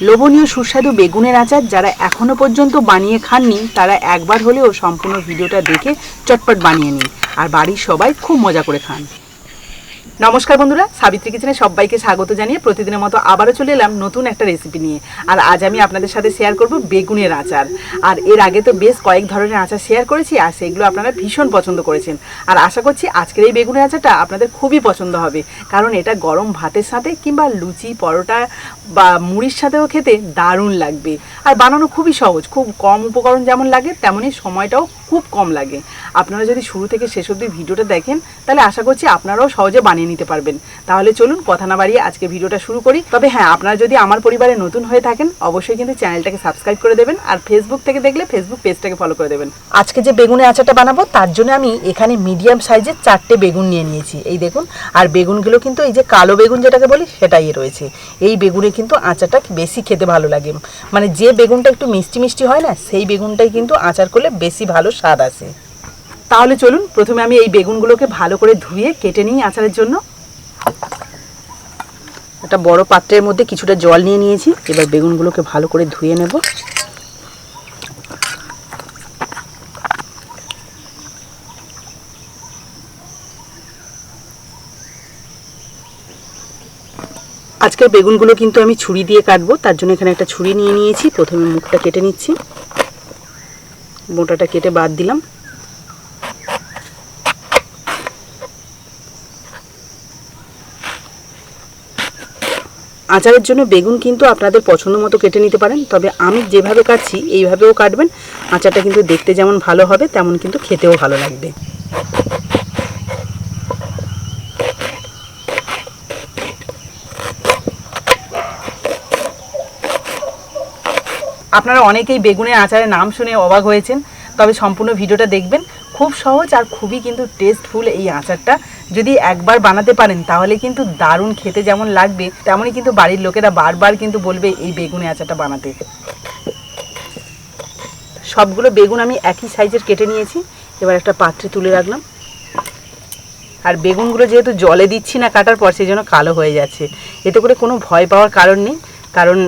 লোভনীয় সুস্বাদু বেগুনের আচার যারা এখনও পর্যন্ত বানিয়ে খাননি, তারা একবার হলেও সম্পূর্ণ ভিডিওটা দেখে চটপট বানিয়ে নিন। আর বাড়ির সবাই খুব মজা করে খান। নমস্কার বন্ধুরা, সাবিত্রী কিচেনে সবাইকে স্বাগত জানিয়ে প্রতিদিনের মতো আবারও চলে এলাম নতুন একটা রেসিপি নিয়ে। আর আজ আমি আপনাদের সাথে শেয়ার করব বেগুনের আচার। আর এর আগে তো বেশ কয়েক ধরনের আচার শেয়ার করেছি, আর সেগুলো আপনারা ভীষণ পছন্দ করেছেন। আর আশা করছি আজকের এই বেগুনের আচারটা আপনাদের খুবই পছন্দ হবে। কারণ এটা গরম ভাতের সাথে কিংবা লুচি, পরোটা বা মুড়ির সাথেও খেতে দারুণ লাগবে। আর বানানো খুবই সহজ, খুব কম উপকরণ যেমন লাগে তেমনই সময়টাও খুব কম লাগে। আপনারা যদি শুরু থেকে শেষ অবধি ভিডিওটা দেখেন, তাহলে আশা করছি আপনারাও সহজে বানিয়ে নিতে পারবেন। তাহলে চলুন কথা না বাড়িয়ে আজকে ভিডিওটা শুরু করি। তবে হ্যাঁ আপনারা যদি আমার পরিবারে নতুন হয়ে থাকেন, অবশ্যই কিন্তু চ্যানেলটাকে সাবস্ক্রাইব করে দেবেন আর ফেসবুক থেকে দেখলে ফেসবুক পেজটাকে ফলো করে দেবেন। আজকে যে বেগুনের আচারটা বানাবো, তার জন্য আমি এখানে মিডিয়াম সাইজের চারটে বেগুন নিয়ে নিয়েছি। এই দেখুন, আর বেগুনগুলো কিন্তু এই যে কালো বেগুন যেটাকে বলি, সেটাই রয়েছে। এই বেগুনে কিন্তু আচারটা বেশি খেতে ভালো লাগে। মানে যে বেগুনটা একটু মিষ্টি মিষ্টি হয় না, সেই বেগুনটাই কিন্তু আচার করলে বেশি ভালো স্বাদ আসে। তাহলে চলুন, প্রথমে আমি এই বেগুনগুলোকে ভালো করে ধুয়ে কেটে নিই আচারের জন্য। একটা বড় পাত্রের মধ্যে কিছুটা জল নিয়ে নিয়েছি, এবার বেগুনগুলোকে ভালো করে ধুয়ে নেব। আজকের বেগুনগুলো কিন্তু আমি ছুরি দিয়ে কাটবো, তার জন্য এখানে একটা ছুরি নিয়ে নিয়েছি, প্রথমে মুখটা কেটে নিচ্ছি। মোটাটা কেটে বাদ দিলাম। আচারের জন্য বেগুন কিন্তু আপনাদের পছন্দ মতো কেটে নিতে পারেন, তবে আমি যেভাবে কাটছি, এইভাবেও কাটবেন। আচারটা কিন্তু দেখতে যেমন ভালো হবে, তেমন কিন্তু খেতেও ভালো লাগবে। আপনারা অনেকেই বেগুনের আচারের নাম শুনে অবাক হয়েছেন। তবে সম্পূর্ণ ভিডিওটা দেখবেন। খুব সহজ আর খুবই কিন্তু টেস্টফুল এই আচারটা। যদি একবার বানাতে পারেন, তাহলে কিন্তু দারুণ খেতে যেমন লাগবে, তেমনই কিন্তু বাড়ির লোকেরা বারবার কিন্তু বলবে এই বেগুনের আচারটা বানাতে। সবগুলো বেগুন আমি একই সাইজের কেটে নিয়েছি। এবার একটা পাত্রে তুলে রাখলাম। আর বেগুনগুলো যেহেতু জলে দিচ্ছি না কাটার পর সেই জন্য কালো হয়ে যাচ্ছে। এতে করে কোনো ভয় পাওয়ার কারণ নেই। কারণ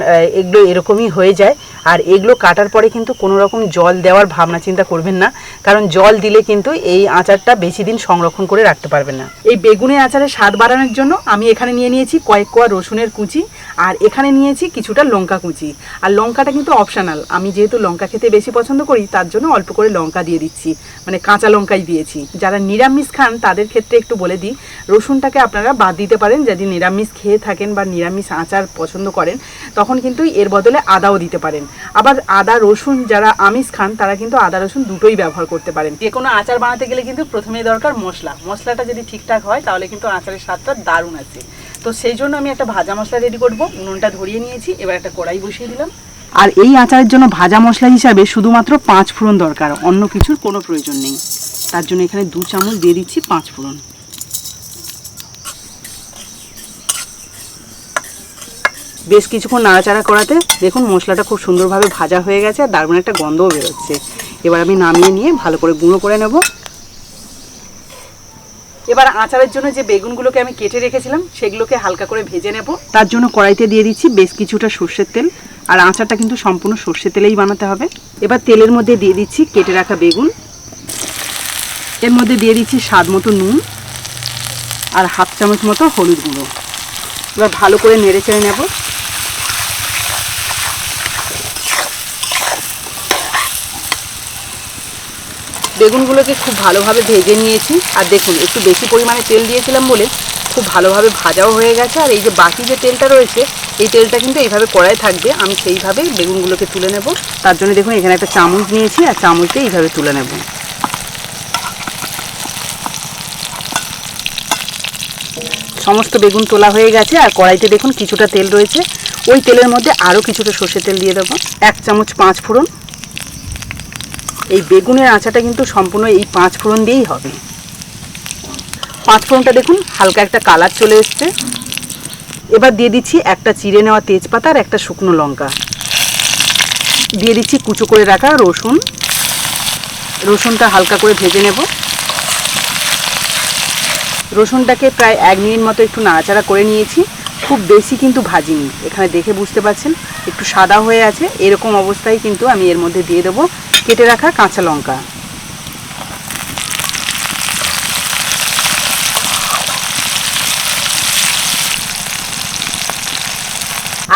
এগুলো এরকমই হয়ে যায়। আর এগুলো কাটার পরে কিন্তু কোনো রকম জল দেওয়ার ভাবনা চিন্তা করবেন না। কারণ জল দিলে কিন্তু এই আচারটা বেশি দিন সংরক্ষণ করে রাখতে পারবেন না। এই বেগুনের আচারের স্বাদ বাড়ানোর জন্য আমি এখানে নিয়ে নিয়েছি কয়েক কোয়া রসুনের কুচি আর এখানে নিয়েছি কিছুটা লঙ্কা কুচি। আর লঙ্কাটা কিন্তু অপশনাল আমি যেহেতু লঙ্কা খেতে বেশি পছন্দ করি, তার জন্য অল্প করে লঙ্কা দিয়ে দিচ্ছি। মানে কাঁচা লঙ্কাই দিয়েছি। যারা নিরামিষ খান, তাদের ক্ষেত্রে একটু বলে দিই। রসুনটাকে আপনারা বাদ দিতে পারেন। যদি নিরামিষ খেয়ে থাকেন বা নিরামিষ আচার পছন্দ করেন তখন কিন্তু এর বদলে আদাও দিতে পারেন। আবার আদা, রসুন যারা আমিষ খান, তারা কিন্তু আদা, রসুন দুটোই ব্যবহার করতে পারেন। যে কোনো আচার বানাতে গেলে কিন্তু প্রথমেই দরকার মশলা। মশলাটা যদি ঠিকঠাক হয়, তাহলে কিন্তু আচারের স্বাদটা দারুণ আছে। তো সেই জন্য আমি একটা ভাজা মশলা রেডি করব। উনুনটা ধরিয়ে নিয়েছি, এবার একটা কড়াই বসিয়ে দিলাম। আর এই আচারের জন্য ভাজা মশলা হিসাবে শুধুমাত্র পাঁচ ফোড়ন দরকার। অন্য কিছুর কোনো প্রয়োজন নেই। তার জন্য এখানে দু চামচ দিয়ে দিচ্ছি পাঁচ ফোড়ন। বেশ কিছুক্ষণ নাড়াচাড়া করাতে দেখুন মশলাটা খুব সুন্দরভাবে ভাজা হয়ে গেছে আর দারুণ একটা গন্ধও বেরোচ্ছে। এবার আমি নামিয়ে নিয়ে ভালো করে গুঁড়ো করে নেব। এবার আচারের জন্য যে বেগুনগুলোকে আমি কেটে রেখেছিলাম, সেগুলোকে হালকা করে ভেজে নেব। তার জন্য কড়াইতে দিয়ে দিচ্ছি বেশ কিছুটা সর্ষের তেল। আর আচারটা কিন্তু সম্পূর্ণ সর্ষের তেলেই বানাতে হবে। এবার তেলের মধ্যে দিয়ে দিচ্ছি কেটে রাখা বেগুন। এর মধ্যে দিয়ে দিচ্ছি স্বাদ মতো নুন আর হাফ চামচ মতো হলুদ গুঁড়ো। এবার ভালো করে নেড়ে চেড়ে নেব। বেগুনগুলোকে খুব ভালোভাবে ভেজে নিয়েছি। আর দেখুন, একটু বেশি পরিমাণে তেল দিয়েছিলাম বলে খুব ভালোভাবে ভাজাও হয়ে গেছে। আর এই যে বাকি যে তেলটা রয়েছে, এই তেলটা কিন্তু এইভাবে কড়াই থাকবে। আমি সেইভাবে বেগুনগুলোকে তুলে নেব। তার জন্য দেখুন, এখানে একটা চামচ নিয়েছি, আর চামচ দিয়ে এইভাবে তুলে নেব। সমস্ত বেগুন তোলা হয়ে গেছে, আর কড়াইতে দেখুন কিছুটা তেল রয়েছে। ওই তেলের মধ্যে আরও কিছুটা সর্ষে তেল দিয়ে দেবো। এক চামচ পাঁচ ফোড়ন। এই বেগুনের আচাটা কিন্তু সম্পূর্ণ এই পাঁচ ফোড়ন দিয়েই হবে। পাঁচ ফোড়নটা দেখুন, হালকা একটা কালার চলে এসছে। এবার দিয়ে দিচ্ছি একটা চিড়ে নেওয়া তেজপাতা আর একটা শুকনো লঙ্কা। দিয়ে দিচ্ছি কুচো করে রাখা রসুন। রসুনটা হালকা করে ভেজে নেব। রসুনটাকে প্রায় এক মিনিট মতো একটু নাড়াচাড়া করে নিয়েছি। খুব বেশি কিন্তু ভাজিনি। এখানে দেখে বুঝতে পারছেন, একটু সাদা হয়ে আছে। এরকম অবস্থায় কিন্তু আমি এর মধ্যে দিয়ে দেবো কেটে রাখা কাঁচা লঙ্কা।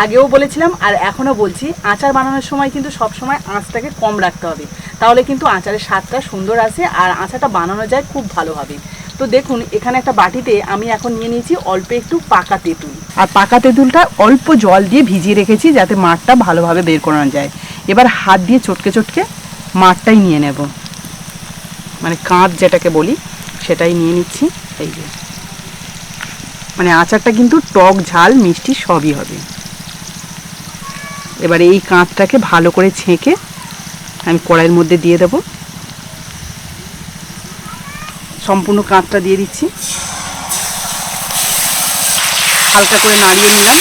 আগেও বলেছিলাম আর এখনও বলছি, আচার বানানোর সময় কিন্তু সব সময় আঁচটাকে কম রাখতে হবে। তাহলে কিন্তু আচারের স্বাদটা সুন্দর আসে আর আচারটা বানানো যায় খুব ভালোভাবে। তো দেখুন, এখানে একটা বাটিতে আমি এখন নিয়ে নিয়েছি অল্প একটু পাকা তেঁতুল। আর পাকা তেঁতুলটা অল্প জল দিয়ে ভিজিয়ে রেখেছি যাতে মাঠটা ভালোভাবে বের করানো যায়। এবার হাত দিয়ে চটকে চটকে মাঠটাই নিয়ে নেব। মানে কাঁচ যেটাকে বলি, সেটাই নিয়ে নিচ্ছি। এই যে। মানে আচারটা কিন্তু টক, ঝাল, মিষ্টি সবই হবে। এবার এই কাঁচটাকে ভালো করে ছেঁকে আমি কড়াইয়ের মধ্যে দিয়ে দেব। সম্পূর্ণ কাঁচটা দিয়ে দিচ্ছি। হালকা করে নাড়িয়ে নিলাম।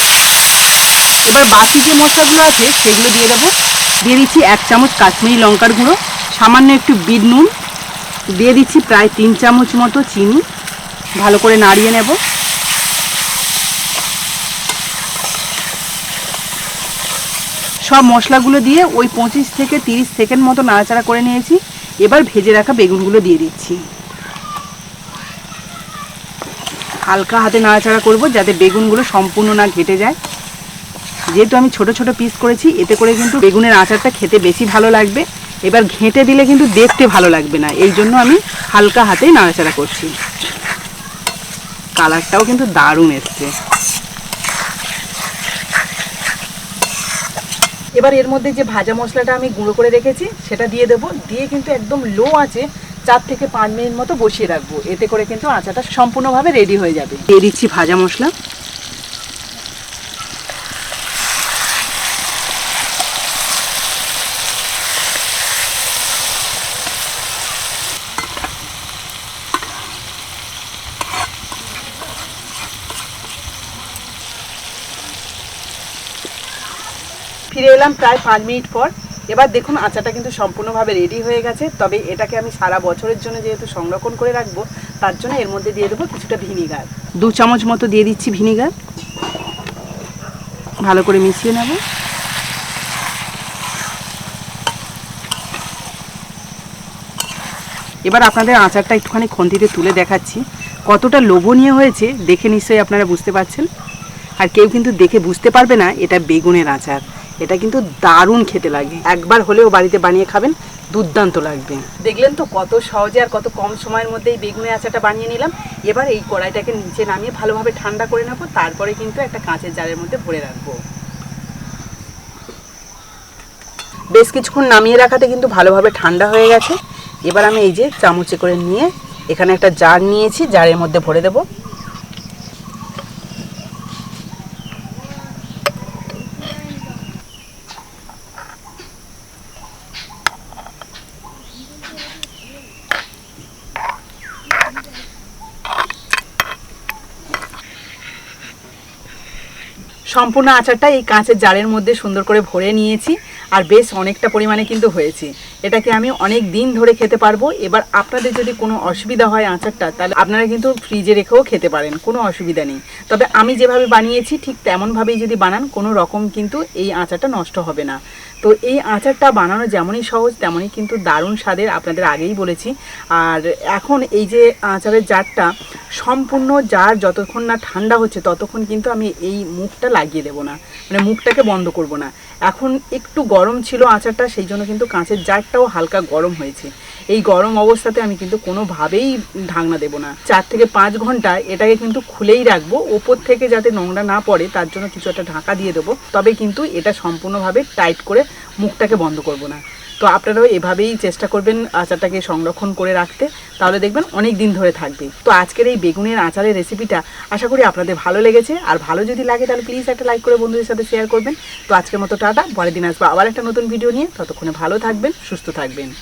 এবার বাকি যে মশলাগুলো আছে, সেগুলো দিয়ে দেবো। দিয়ে দিচ্ছি এক চামচ কাশ্মীরি লঙ্কার গুঁড়ো, সামান্য একটু বিট নুন, দিয়ে দিচ্ছি প্রায় তিন চামচ মতো চিনি, ভালো করে নাড়িয়ে নেব। সব মশলাগুলো দিয়ে ওই পঁচিশ থেকে তিরিশ সেকেন্ড মতো নাড়াচাড়া করে নিয়েছি। এবার ভেজে রাখা বেগুনগুলো দিয়ে দিচ্ছি। হালকা হাতে নাড়াচাড়া করব যাতে বেগুনগুলো সম্পূর্ণ না ঘেটে যায়। যেহেতু আমি ছোট ছোট পিস করেছি, এতে করে কিন্তু বেগুনের আচারটা খেতে বেশি ভালো লাগবে। এবার ঘেঁটে দিলে কিন্তু দেখতে ভালো লাগবে না, এই জন্য আমি হালকা হাতেই নাড়াচাড়া করছি। কালারটাও কিন্তু দারুণ এসছে। এবার এর মধ্যে যে ভাজা মশলাটা আমি গুঁড়ো করে রেখেছি, সেটা দিয়ে দেবো। দিয়ে কিন্তু একদম লো আছে চার থেকে পাঁচ মিনিট মতো বসিয়ে রাখব। এতে করে কিন্তু আচাটা সম্পূর্ণভাবে রেডি হয়ে যাবে। দিয়ে দিচ্ছি ভাজা মশলা। ফিরে এলাম প্রায় পাঁচ মিনিট পর। এবার দেখুন আচারটা কিন্তু সম্পূর্ণভাবে রেডি হয়ে গেছে। তবে এটাকে আমি সারা বছরের জন্য যেহেতু সংরক্ষণ করে রাখব, তার জন্য এর মধ্যে দিয়ে দেবো কিছুটা ভিনিগার। দু চামচ মতো দিয়ে দিচ্ছি ভিনিগার। ভালো করে মিশিয়ে নেব। এবার আপনাদের আচারটা একটুখানি খন্তিতে তুলে দেখাচ্ছি। কতটা লোভনীয় হয়েছে দেখে নিশ্চয়ই আপনারা বুঝতে পারছেন। আর কেউ কিন্তু দেখে বুঝতে পারবে না এটা বেগুনের আচার। এটা কিন্তু দারুণ খেতে লাগে। একবার হলেও বাড়িতে বানিয়ে খাবেন, দুর্দান্ত লাগবে। দেখলেন তো কত সহজে আর কত কম সময়ের মধ্যে এই বেগুনের আচারটা বানিয়ে নিলাম। এবার এই কড়াইটাকে নিচে নামিয়ে ভালোভাবে ঠান্ডা করে নেব, তারপরে কিন্তু একটা কাঁচের জারের মধ্যে ভরে রাখব। বেশ কিছুক্ষণ নামিয়ে রাখাতে কিন্তু ভালোভাবে ঠান্ডা হয়ে গেছে। এবার আমি এই যে চামচে করে নিয়ে এখানে একটা জার নিয়েছি, জারের মধ্যে ভরে দেবো। সম্পূর্ণ আচারটা এই কাঁচের জারের মধ্যে সুন্দর করে ভরে নিয়েছি, আর বেশ অনেকটা পরিমাণে কিন্তু হয়েছে। এটাকে আমি অনেক দিন ধরে খেতে পারব। এবার আপনাদের যদি কোনো অসুবিধা হয় আচারটা, তাহলে আপনারা কিন্তু ফ্রিজে রেখেও খেতে পারেন, কোনো অসুবিধা নেই। তবে আমি যেভাবে বানিয়েছি, ঠিক তেমনভাবেই যদি বানান, কোনো রকম কিন্তু এই আচারটা নষ্ট হবে না। তো এই আচারটা বানানো যেমনই সহজ, তেমনই কিন্তু দারুণ স্বাদের আপনাদের আগেই বলেছি। আর এখন এই যে আচারের জারটা, সম্পূর্ণ জার যতক্ষণ না ঠান্ডা হচ্ছে, ততক্ষণ কিন্তু আমি এই মুখটা লাগিয়ে দেবো না। মানে মুখটাকে বন্ধ করব না। এখন একটু গরম ছিল আচারটা, সেই জন্য কিন্তু কাঁচের জারটাও হালকা গরম হয়েছে। এই গরম অবস্থাতে আমি কিন্তু কোনোভাবেই ঢাকনা দেবো না। চার থেকে পাঁচ ঘণ্টা এটাকে কিন্তু খুলেই রাখব। ওপর থেকে যাতে নোংরা না পড়ে, তার জন্য কিছু একটা ঢাকা দিয়ে দেবো। তবে কিন্তু এটা সম্পূর্ণভাবে টাইট করে মুখটাকে বন্ধ করব না। তো আপনারাও এভাবেই চেষ্টা করবেন আচারটাকে সংরক্ষণ করে রাখতে। তাহলে দেখবেন অনেক দিন ধরে থাকবে। তো আজকের এই বেগুনের আচারের রেসিপিটা আশা করি আপনাদের ভালো লেগেছে। আর ভালো যদি লাগে তাহলে প্লিজ একটা লাইক করে বন্ধুদের সাথে শেয়ার করবেন। তো আজকের মতো টাটা। পরের দিন আসব আবার একটা নতুন ভিডিও নিয়ে। ততক্ষণে ভালো থাকবেন, সুস্থ থাকবেন।